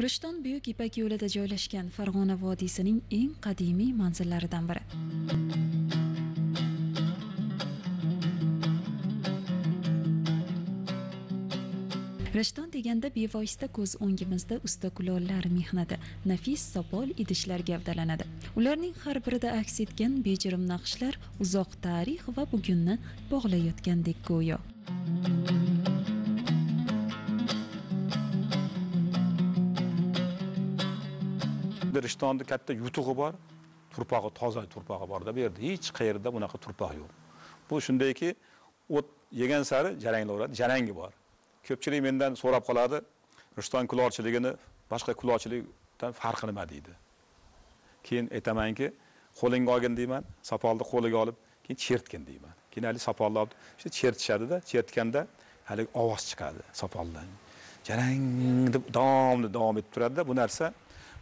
rishton buyuk ipak yo'lida joylashgan farg'ona vodiysining eng qadimiy manzillaridan biri. Rishton deganda bevosita ko'z o'ngimizda usta kulollar mehnati nafis sopol idishlar gavdalanadi. Ularning har birida aks etgan bejirim naqshlar uzoq tarix va bugunni bog'layotgandek go'yo. Rishtonni katta yutug'i bor. Turpog'i toza turpog'i borda bu yerda hech qayerda bunaqa turpoq yo'q. Bu shundayki o't yegan sari jaranglaveradi jarangi bor. Ko'pchilik mendan so'rab qoladi rishton kulolchiligini boshqa kulolchilikdan farqi nima? deydi. Keyin aytamanki qo'lingga olgin deyman sopolni qo'liga olib keyin chertgin deyman. Keyin haligi sopolni olib shu chertishadida chertganda haligi ovoz chiqadi sopoldan. Jarang deb davomli davom etib turadida bu narsa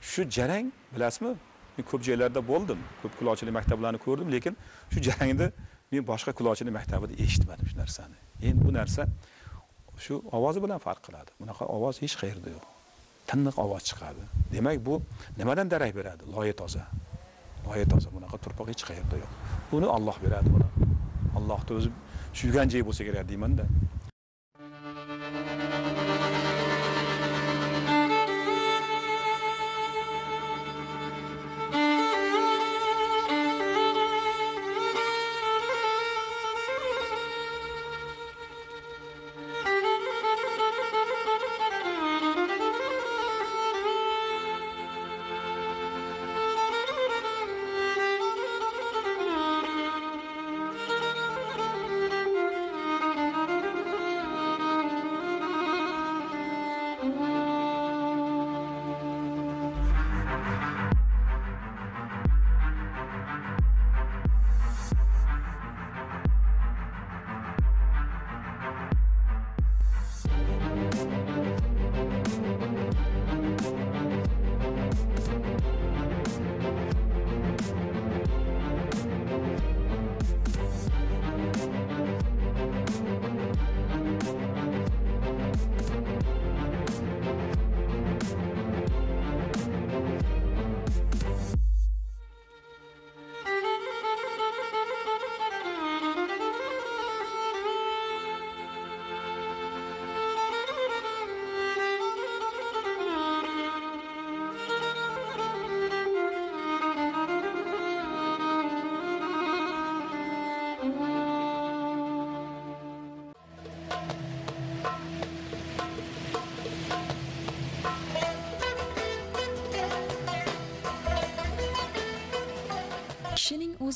shu jarang bilasizmi? Men ko'p joylarda bo'ldim ko'p kulolchilik maktablarini ko'rdim lekin shu jarangni men boshqa kulolchilik maktabida eshitmadim shu narsani. Endi bu narsa shu ovozi bilan farq qiladi. Bunaqa ovoz hech qayerda yo'q. Tiniq ovoz chiqadi. Demak bu nimadan darak beradi? Loyi toza. Loyi toza bunaqa turpoq hech qayerda yo'q. Buni olloh beradi buni. Ollohni o'zi suygan joyi bo'lsa kerak deymanda.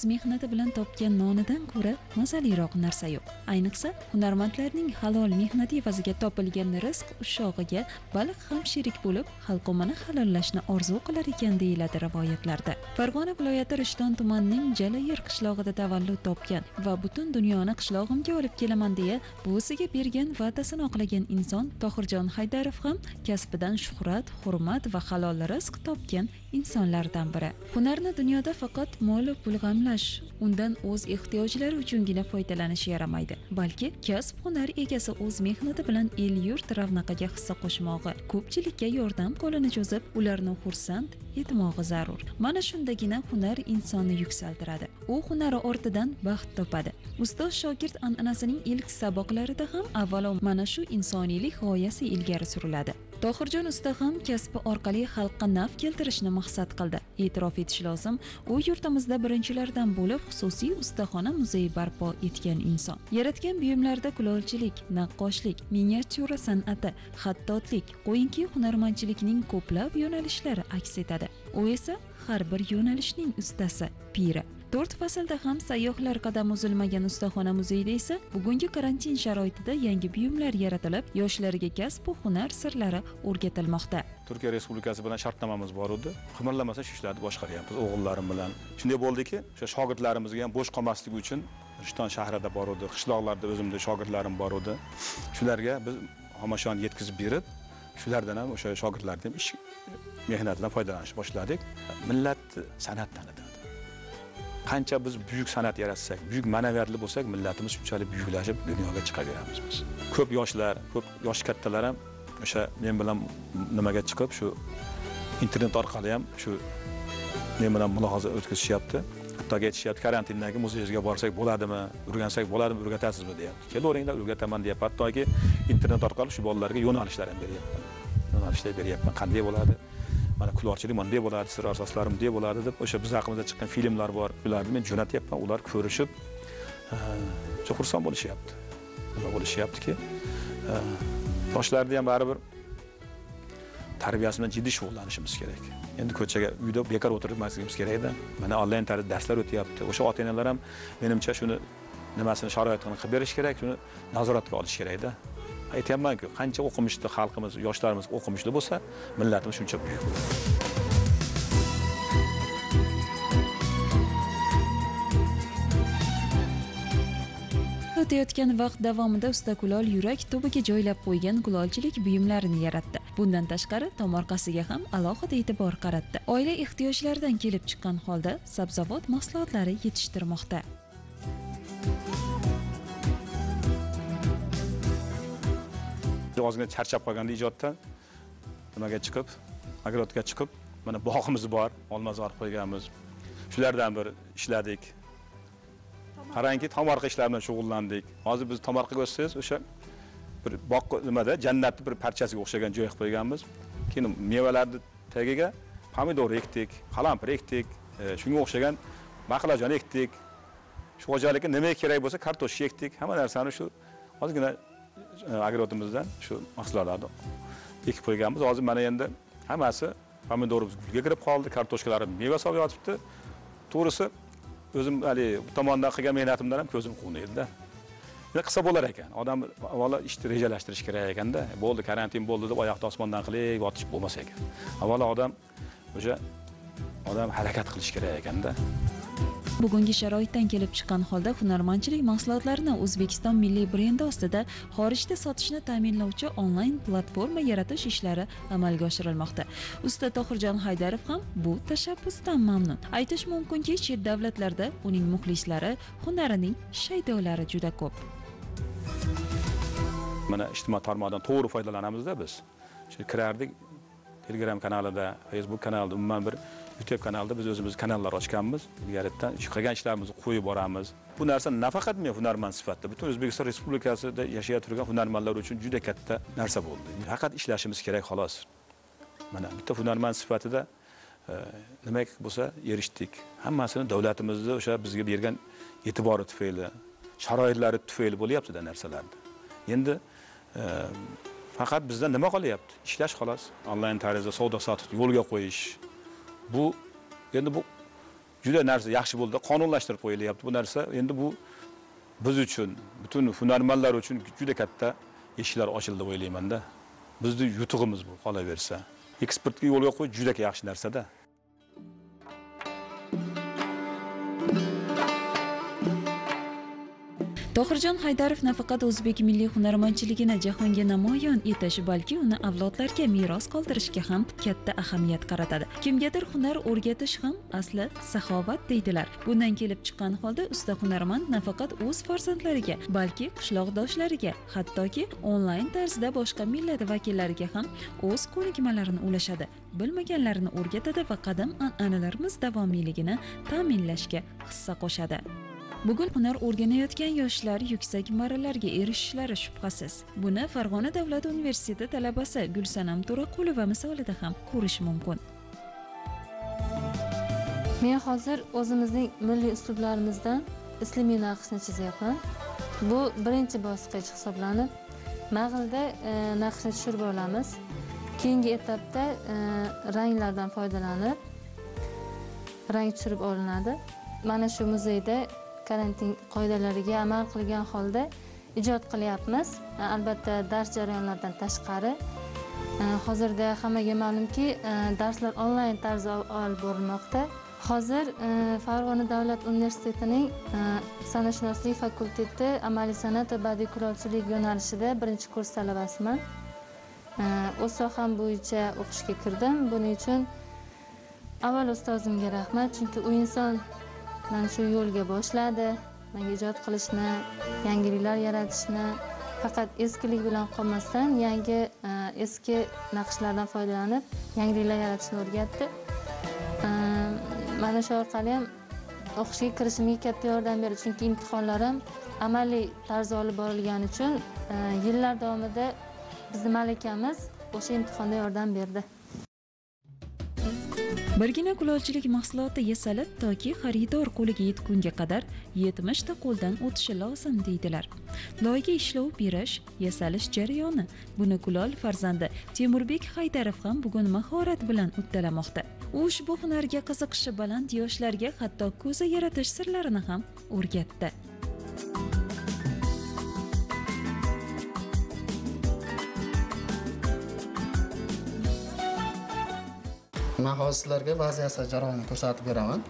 O'z mehnati bilan topgan nonidan ko'ra mazaliroq narsa yo'q. Ayniqsa hunarmandlarning halol mehnati evaziga topilgan rizq ushog'iga baliq ham sherik bo'lib halqumani halollashni orzu qilar ekan deyiladi rivoyatlarda. Farg'ona viloyati rishton tumanining jalayir qishlog'ida tavallud topgan va butun dunyoni qishlog'imga olib kelaman deya buvisiga bergan va'dasini oqlagan inson tohirjon haydarov ham kasbidan shuhrat hurmat va halol rizq topgan insonlardan biri. Hunarni dunyoda faqat mol pul g'amlash undan o'z ehtiyojlari uchungina foydalanish yaramaydi. Balki kasb hunar egasi o'z mehnati bilan el yurt ravnaqiga hissa qo'shmog'i ko'pchilikka yordam qo'lini cho'zib ularni xursand etmog'i zarur. Mana shundagina hunar insonni yuksaltiradi. U hunari ortidan baxt topadi. Ustoz shogird an'anasining ilk saboqlarida ham avvalo mana shu insoniylik g'oyasi ilgari suriladi. Tohirjon usta ham kasbi orqali xalqqa naf keltirishni maqsad qildi. E'tirof etish lozim u yurtimizda birinchilardan bo'lib xususiy ustaxona muzeyi barpo etgan inson. Yaratgan buyumlarda kulolchilik naqqoshlik miniatyura san'ati xattotlik qo'yinki hunarmandchilikning ko'plab yo'nalishlari aks etadi. U esa har bir yo'nalishning ustasi piri. To'rt faslda ham sayyohlar qadam uzilmagan ustaxona muzeyida esa bugungi karantin sharoitida yangi buyumlar yaratilib yoshlarga kasb va hunar sirlari o'rgatilmoqda. Turkiya respublikasi bilan shartnomamiz bor edi. Qimirlamasa shu ishlarni boshqaryapmiz. O'g'illarim bilan. Shunday bo'ldiki o'sha shogirdlarimizga ham bo'sh qolmasligi uchun rishton shahrida bor edi. Qishloqlarda o'zimni shogirdlarim bor edi. Shularga biz xomashoni yetkazib berib shulardan ham o'sha shogirdlarni ham ish mehnatidan foydalanishni boshladik. Millat san'at tanidi qancha biz buyuk san'at yaratsak buyuk ma'naviyatli bo'lsak millatimiz shunchalik buyuklashib dunyoga chiqaveramiz biz. Ko'p yoshlar ko'p yoshi kattalar ham o'sha men bilan nimaga chiqib shu internet orqali ham shu men bilan mulohaza o'tkazishyapti. Hattoki aytishyapti karantindan keyin muzeyga borsak bo'ladimi o'rgansak bo'ladimi o'rgatasizmi? deyapti. Kelaveringlar o'rgataman deyapti. Hattoki internet orqali shu bolalarga yo'nalishlar ham beryapman yo'nalishlar beryapman qanday bo'ladi? Mana kulolchilik bunday bo'ladi sir asoslari bunday bo'ladi deb o'sha biz haqimizda chiqqan filmlar bor. Ularni men jo'natyapman ular ko'rishib juda xursand bo'lishyapti. Nima bo'lishyaptiki? Yoshlarni ham baribir tarbiyasi bilan jiddiy shug'ullanishimiz kerak. Endi ko'chaga uyda bekor o'tirmasligimiz kerakda. Mana onlayn tarzda darslar o'tyapti. O'sha ota onalar ham menimcha shuni nimasini sharoitini qilib berish kerak shuni nazoratga olish kerakda. Aytyapmanku qancha o'qimishli xalqimiz yoshlarimiz o'qimishli bo'lsa millatimiz shuncha buyuk bo'ladi. O'tayotgan vaqt davomida usta kulol yurak tubiga joylab qo'ygan kulolchilik buyumlarini yaratdi. Bundan tashqari tomorqasiga ham alohida e'tibor qaratdi. Oila ehtiyojlaridan kelib chiqqan holda sabzavot mahsulotlari yetishtirmoqda. Ozgina charchab qolganda ijoddan nimaga chiqib огородga chiqib mana bog'imiz bor olmazor qo'yganmiz. Shulardan bir ishladik. Qarangki tomorqa ishlari bilan shug'ullandik. Hozir biz tomorqaga o'tsangiz o'sha bir boq nimada jannatni bir parchasiga o'xshagan joy qilib qo'yganmiz. Keyin mevalarni tagiga pomidor ekdik qalampir ekdik e, shunga o'xshagan baqlajon ekdik. Shu xo'jalikka nima kerak bo'lsa kartoshka ekdik. Hamma narsani shu ozgina agrotimizdan shu mahsulotlarni ekib qo'yganmiz. Hozir mana endi hammasi pomidorimiz gulga kirib qoldi kartoshkalarimiz meva solib yotibdi. To'g'risi o'zim haligi bu tomondan qilgan mehnatimdan ham ko'zim quvnaydida. Qilsa bo'lar ekan? Odam avvalo ishni rejalashtirish kerak ekanda. Bo'ldi karantin bo'ldi deb oyoqni osmondan qilib yotish bo'lmas ekan. Avvalo odam o'sha odam harakat qilish kerak ekanda. Bugungi sharoitdan kelib chiqqan holda hunarmandchilik mahsulotlarini o'zbekiston milliy brendi ostida xorijda sotishni ta'minlovchi onlayn platforma yaratish ishlari amalga oshirilmoqda. Usta tohirjon haydarov ham bu tashabbusdan mamnun. Aytish mumkinki chet davlatlarda uning muxlislari hunarining shaydolari juda ko'p. Mana ijtimoiy tarmoqdan to'g'ri foydalanamizda biz. Kirardik telegram kanalida facebook kanalida umuman bir youtube kanalida biz o'zimiz kanallar ochganmiz. Ilgaridan shu qilgan ishlarimizni qo'yib boramiz. Bu narsa nafaqat men hunarmand sifatida butun o'zbekiston respublikasida yashayotgan turgan hunarmandlar uchun juda katta narsa bo'ldi. Faqat ishlashimiz kerak xolos. Mana bitta hunarmand sifatida e, nima bo'lsa erishdik. Hammasini davlatimizni o'sha bizga bergan e'tibori tufayli sharoitlari tufayli bo'lyaptida narsalarni endi e, faqat bizda nima qolyapti? Ishlash xolos. Onlayn tarzda savdo sotiqni yo'lga qo'yish bu endi bu juda narsa yaxshi bo'ldi. Qonunlashtirib qo'yilyapti bu narsa. Endi bu biz uchun butun hunarmandlar uchun juda katta eshiklar ochildi deb o'ylaymanda. Bizni yutug'imiz bu qolaversa. Eksportga yo'lga qo'yish juda yaxshi narsada. Tohirjon haydarov nafaqat o'zbek milliy hunarmandchiligini jahonga namoyon etish balki uni avlodlarga meros qoldirishga ham katta ahamiyat qaratadi. Kimgadir hunar o'rgatish ham asli saxovat deydilar. Bundan kelib chiqqan holda usta hunarmand nafaqat o'z farzandlariga balki qishloqdoshlariga hattoki onlayn tarzda boshqa millat vakillariga ham o'z ko'nikmalarini ulashadi. Bilmaganlarini o'rgatadi va qadim an'analarimiz davomiyligini ta'minlashga hissa qo'shadi. Bugun hunar o'rganayotgan yoshlar yuksak marralarga erishishlari shubhasiz. Buni farg'ona davlat universiteti talabasi gulsanam to'raqulova misolida ham ko'rish mumkin. Men hozir o'zimizning milliy uslublarimizdan islimiy naqshni chizyapman. Bu birinchi bosqich hisoblanib mag'ilda e, naqshni tushirib olamiz. Keyingi etapda e, ranglardan foydalanib rang tushirib olinadi. Mana shu muzeyda karantin qoidalariga amal qilgan holda ijod qilyapmiz. E, albatta dars jarayonlaridan tashqari e, hozirda hammaga ma'lumki e, darslar onlayn tarzda olib borilmoqda. Hozir farg'ona davlat universitetining san'atshunoslik fakulteti amaliy san'at va badiiy kulolchilik yo'nalishida birinchi kurs talabasiman. O'z soham bo'yicha o'qishga kirdim. Buning uchun avval ustozimga rahmat chunki u inson mana shu yo'lga boshladi. Menga ijod qilishni yangiliklar yaratishni faqat eskilik bilan qolmasdan yangi e, eski naqshlardan foydalanib yangiliklar yaratishni o'rgatdi. E, mana shu orqali ham o'qishga kirishimga katta yordam berdi. Chunki imtihonlarim amaliy tarzda olib borilgani uchun e, yillar davomida bizni malakamiz o'sha imtihonda yordam berdi. Birgina kulolchilik mahsuloti yasalib toki xaridor qo'liga yetgunga qadar yetmishta qo'ldan o'tishi lozim deydilar. Loyga ishlov berish yasalish jarayoni. Buni kulol farzandi temurbek haydarov ham bugun mahorat bilan uddalamoqda. U ushbu hunarga qiziqishi baland yoshlarga hatto ko'za yaratish sirlarini ham o'rgatdi. Man hozir sizlarga ba'zi yasash jarayonini ko'rsatib beraman.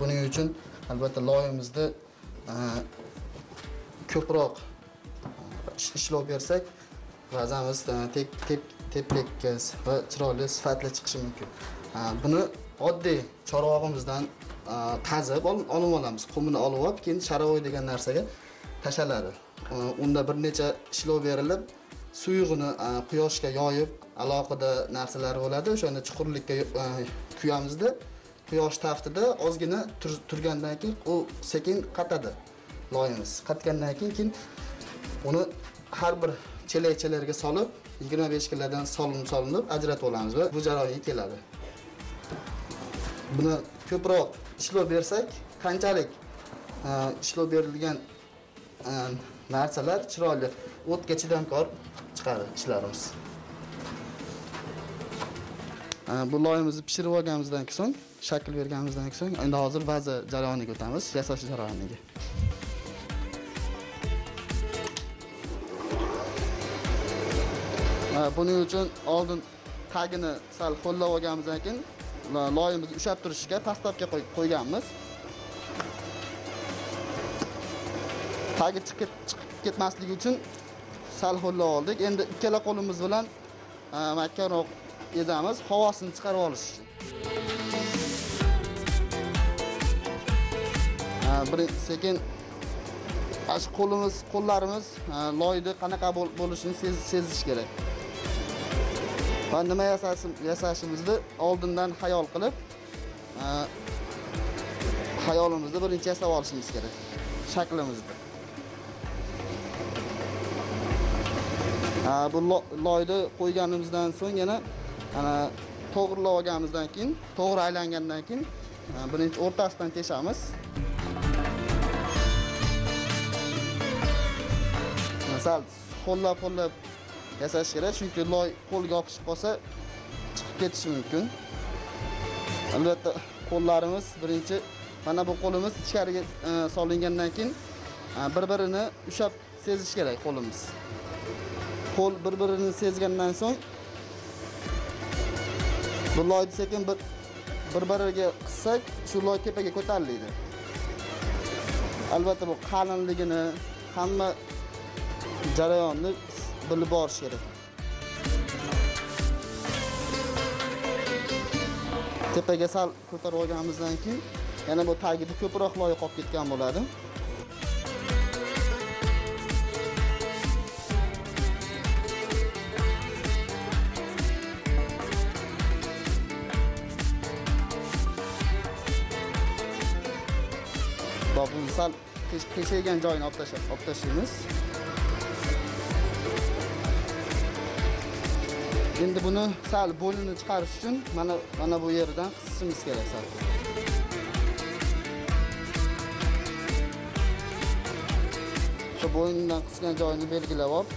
Buning uchun albatta loyimizni ko'proq ishlov bersak vazamiz tek tep va chiroyli sifatli chiqishi mumkin. Buni oddiy chorvog'imizdan qazib olib olamiz. Qumini olib olib keyin sharovoy degan narsaga tashlanadi unda bir necha ishlov berilib suyug'ini quyoshga yoyib alohida narsalar bo'ladi. O'shani chuqurlikka e, kuyamizda quyosh taftida ozgina turgandan keyin u sekin qatadi loyimiz. Qatgandan keyin keyin uni har bir chelakchalarga solib yigirma besh kilodan solinib solinib ajratib olamiz va bu jarayonga keladi. Buni ko'proq ishlov bersak qanchalik e, ishlov berilgan e, narsalar chiroyli o'tga chidamkor chiqadi ishlarimiz. Bu loyimizni pishirib olganimizdan so'ng shakl berganimizdan so'ng endi hozir baza jarayoniga o'tamiz yasash jarayoniga. Buning uchun oldin tagini sal ho'llab olganimizdan keyin loyimizni ushlab turishga pastlabga qo'yganmiz. Tagi chiqib ketmasligi uchun sal ho'llab oldik. Endi ikkala qo'limiz bilan a, mahkamroq ezamiz havosini chiqarib olish uchun. Bir sekin mana shu qo'limiz qo'llarimiz loyni qanaqa bo'lishini sezish kerak. Va nima yasashimizni oldindan xayol qilib a, xayolimizni birinchi yasab olishimiz kerak shaklimizni. Bu loyni qo'yganimizdan so'ng yana ana to'g'rilab olganimizdan keyin to'g'ri aylangandan keyin birinchi o'rtasidan teshamiz. Sal ho'llab ho'llab yasash kerak chunki loy qo'lga yopishib qolsa chiqib ketishi mumkin. Albatta qo'llarimiz birinchi mana bu qo'limiz ichkariga e, solingandan keyin e, bir birini ushlab sezish kerak qo'limiz. Qo'l bir birini sezgandan so'ng bu loyni sekin bir bir biriga qissak shu loy tepaga ko'tariladi. Albatta bu qalinligini hamma jarayonni bilib borish kerak. Tepaga sal ko'tarib olganimizdan keyin yana bu tagida ko'proq loy qolib ketgan bo'ladi. Va bu sal tesh- joyini olib tashlab olib tashlaymiz endi buni sal bo'ynini chiqarish uchun mana mana bu yeridan qisishimiz kerak sal shu bo'ynidan qisgan joyini belgilab olib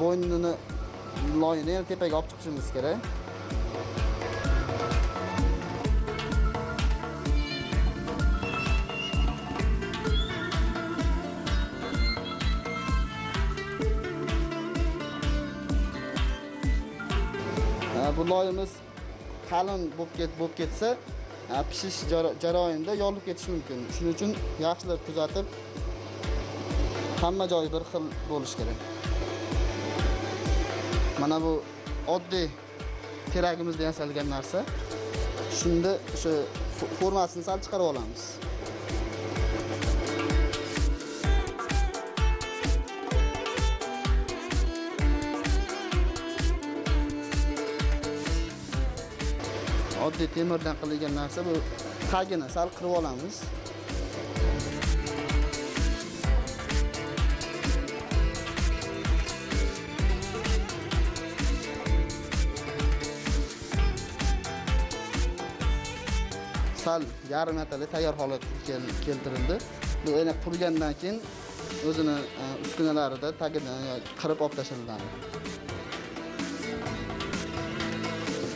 bo'ynini loyini yana tepaga olib chiqishimiz kerak bu loyimiz qalin bo'lib ketsa pishish jarayonida yolib ketishi mumkin. Shuning uchun yaxshilab kuzatib hamma joyi bir xil bo'lishi kerak. Mana bu oddiy teragimizda yasalgan narsa. Shunda o'sha formasini sal chiqarib olamiz. Oddiy temirdan qilingan narsa bu tagini sal qirib olamiz. Sal yarim metali tayyor holatga keltirildi. Bu yana qurigandan keyin o'zini e, uskunalarida tagini e, qirib olib tashlanadi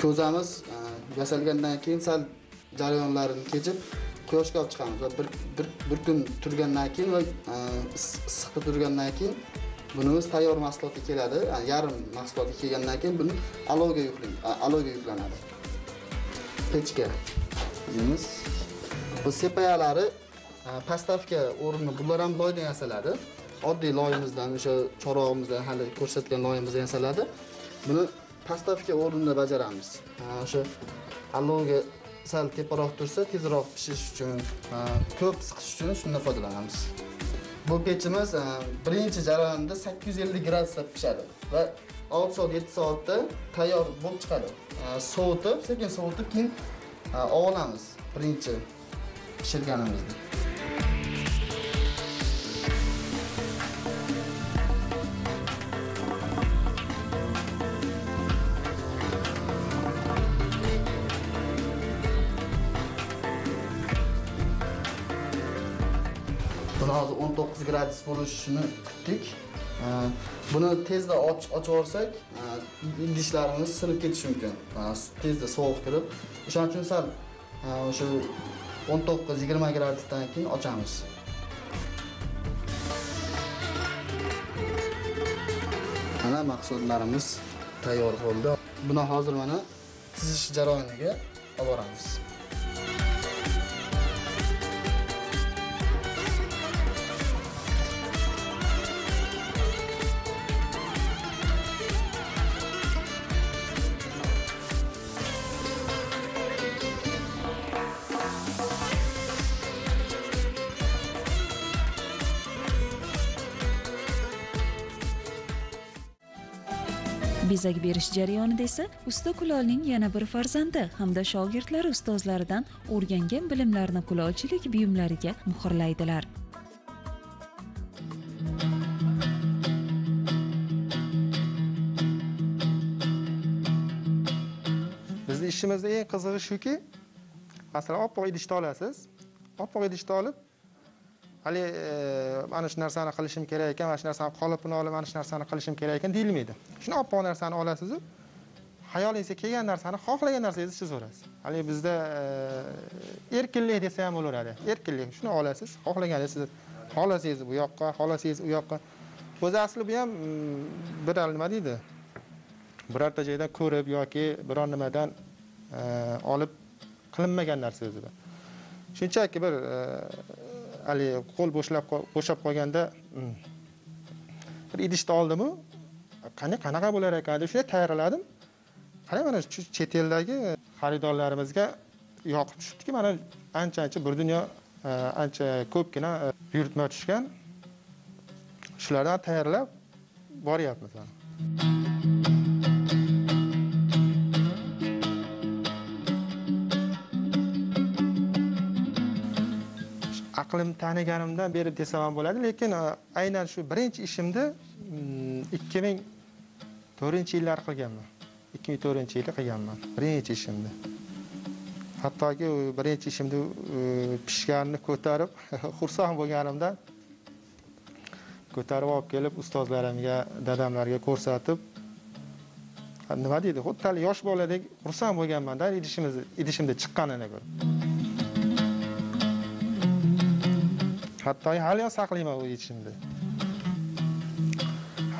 ko'zamiz e, yasalgandan keyin sal jarayonlarini kechib quyoshga olib chiqamiz va bir, bir, bir kun turgandan keyin va e, issiqda turgandan keyin bunimiz tayyor mahsulotga keladi. Yarim mahsulotga kelgandan keyin buni alovga alovga yuklanadi. Pechga deymiz bu sepayalari e, o'rnini o'rni bular ham loydan yasaladi. Oddiy loyimizdan o'sha chorog'imizdan hali ko'rsatgan loyimizdan yasaladi. Buni postavka o'rnida bajaramiz. O'sha allovga sal teparoq tursa tezroq pishish uchun ko'p siqish uchun shundan foydalanamiz. Bu pechimiz birinchi jarayonda 850 gradusda pishadi va 6 soat 7 soatda tayyor bo'lib chiqadi. Sovutib sekin sovutib keyin olamiz birinchi pishirganimizni. 9 gradus bo'lishini kutdik buni tezda ochib yuborsak idishlarimiz sinib ketishi mumkin tezda sovuq kirib o'shaning uchun sal o'sha 19-20 gradusdan keyin ochamiz mana mahsulotlarimiz tayyor bo'ldi. Buni hozir mana tizish jarayoniga olib boramiz bezak berish jarayonida esa usta kulolning yana bir farzandi hamda shogirdlari ustozlaridan o'rgangan bilimlarini kulolchilik buyumlariga muhrlaydilar. Bizni ishimizda eng qizig'i shuki masalan oppoq idishni olasiz. Oppoq idishni olib hali e, mana shu narsani qilishim kerak ekan mana shu narsani qolipini olib mana shu narsani qilishim kerak ekan deyilmaydi. Shuni oppoq narsani olasizu hayolingizga kelgan narsani xohlagan narsangizni chizaverasiz haligi bizda e, erkinlik desa ham bo'laveradi. Erkinlik shuni olasiz xohlaganingiz siz xohlasangiz bu yoqqa xohlasangiz u yoqqa. O'zi asli bu ham mm, bir nima deydi? Birorta joydan ko'rib yoki biror nimadan e, olib qilinmagan narsa o'zi bu. Shunchaki bir haligi qo'l bo'shlab bo'shab qolganda hmm, bir idishni oldimu? Qani qanaqa bo'lar ekan? deb shunday tayyorladim. Qarang mana shu chet eldagi xaridorlarimizga yoqib tushibdiki mana ancha ancha bir dunyo e, ancha ko'pgina e, buyurtma tushgan. Shulardan tayyorlab boryapmiz aqlim taniganimdan beri desam ham bo'ladi lekin e, aynan shu birinchi ishimni mm, ikki ming to'rtinchi yillar qilganman. Ikki ming to'rtinchi yili qilganman birinchi ishimni hattoki birinchi ishimni pishganini ko'tarib xursand bo'lganimdan ko'tarib olib kelib ustozlarimga dadamlarga ko'rsatib nima deydi xuddi hali yosh boladek xursand bo'lganmanda idishimiz idishimda chiqqanini ko'rib hattoki hali ham saqlayman u yechimni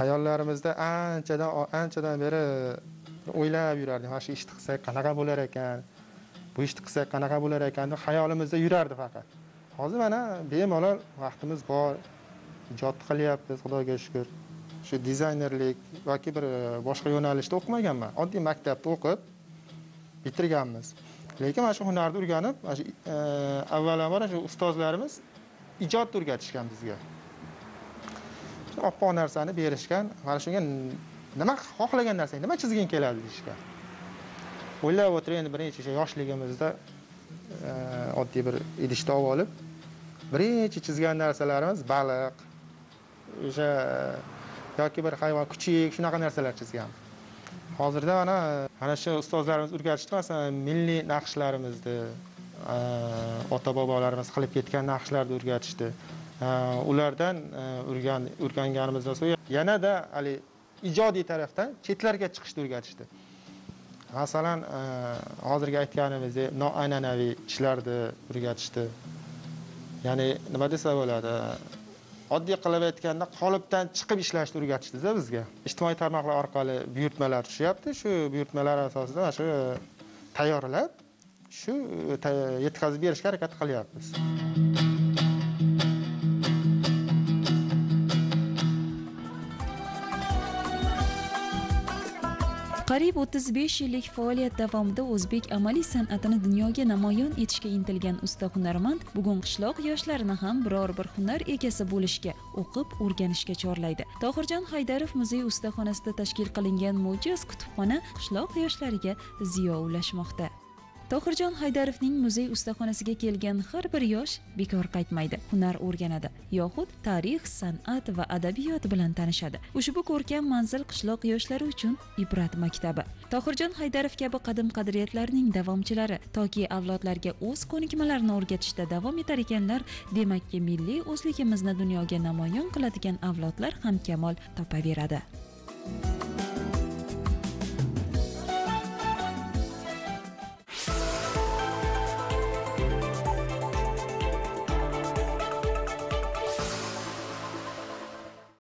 hayollarimizda anchadan anchadan beri o'ylab yurardik mana shu ishni qilsak qanaqa bo'lar ekan bu ishni qilsak qanaqa bo'lar ekan deb hayolimizda yurardi faqat. Hozir mana bemalol vaqtimiz bor ijod qilyapmiz xudoga shukur shu dizaynerlik yoki bir e, boshqa yo'nalishda o'qimaganman. Oddiy maktabda o'qib bitirganmiz. Lekin mana shu hunarni o'rganib mana shu e, avvalambor shu ustozlarimiz ijodni o'rgatishgan bizga. Oppoq narsani berishgan mana shunga nima xohlagan narsang nima chizging keladi deyishgan. O'ylab o'tiring endi birinchi o'sha yoshligimizda oddiy bir idishni olib olib birinchi chizgan narsalarimiz baliq o'sha yoki bir hayvon kuchuk shunaqa narsalar chizganmiz hozirda mana mana shu ustozlarimiz o'rgatishdi masalan milliy naqshlarimizni ota bobolarimiz qilib ketgan naqshlarni o'rgatishdi. Ulardan e, o'rgan o'rganganimizdan so'ng yanada haligi ijodiy tarafdan chetlarga chiqishni o'rgatishdi. Masalan e, hozirgi aytganimizdek noan'anaviy ishlarni o'rgatishdi. Ya'ni nima desa bo'ladi oddiy qilib aytganda qolipdan chiqib ishlashni o'rgatishdida bizga. Ijtimoiy tarmoqlar orqali buyurtmalar tushyapti. Shu buyurtmalar asosida mana shu tayyorlab shu e, yetkazib berishga harakat qilyapmiz. Qariyb 35 yillik faoliyat davomida o'zbek amaliy san'atini dunyoga namoyon etishga intilgan usta hunarmand bugun qishloq yoshlarini ham biror bir hunar egasi bo'lishga o'qib o'rganishga chorlaydi. Tohirjon haydarov muzey ustaxonasida tashkil qilingan mo'jiz kutubxona qishloq yoshlariga ziyo ulashmoqda. Tohirjon haydarovning muzey ustaxonasiga kelgan har bir yosh bekor qaytmaydi hunar o'rganadi yoxud tarix san'at va adabiyot bilan tanishadi. Ushbu ko'rkam manzil qishloq yoshlari uchun ibrat maktabi. Tohirjon haydarov kabi qadim qadriyatlarning davomchilari toki avlodlarga o'z ko'nikmalarini o'rgatishda davom etar ekanlar demakki milliy o'zligimizni dunyoga namoyon qiladigan avlodlar ham kamol topaveradi.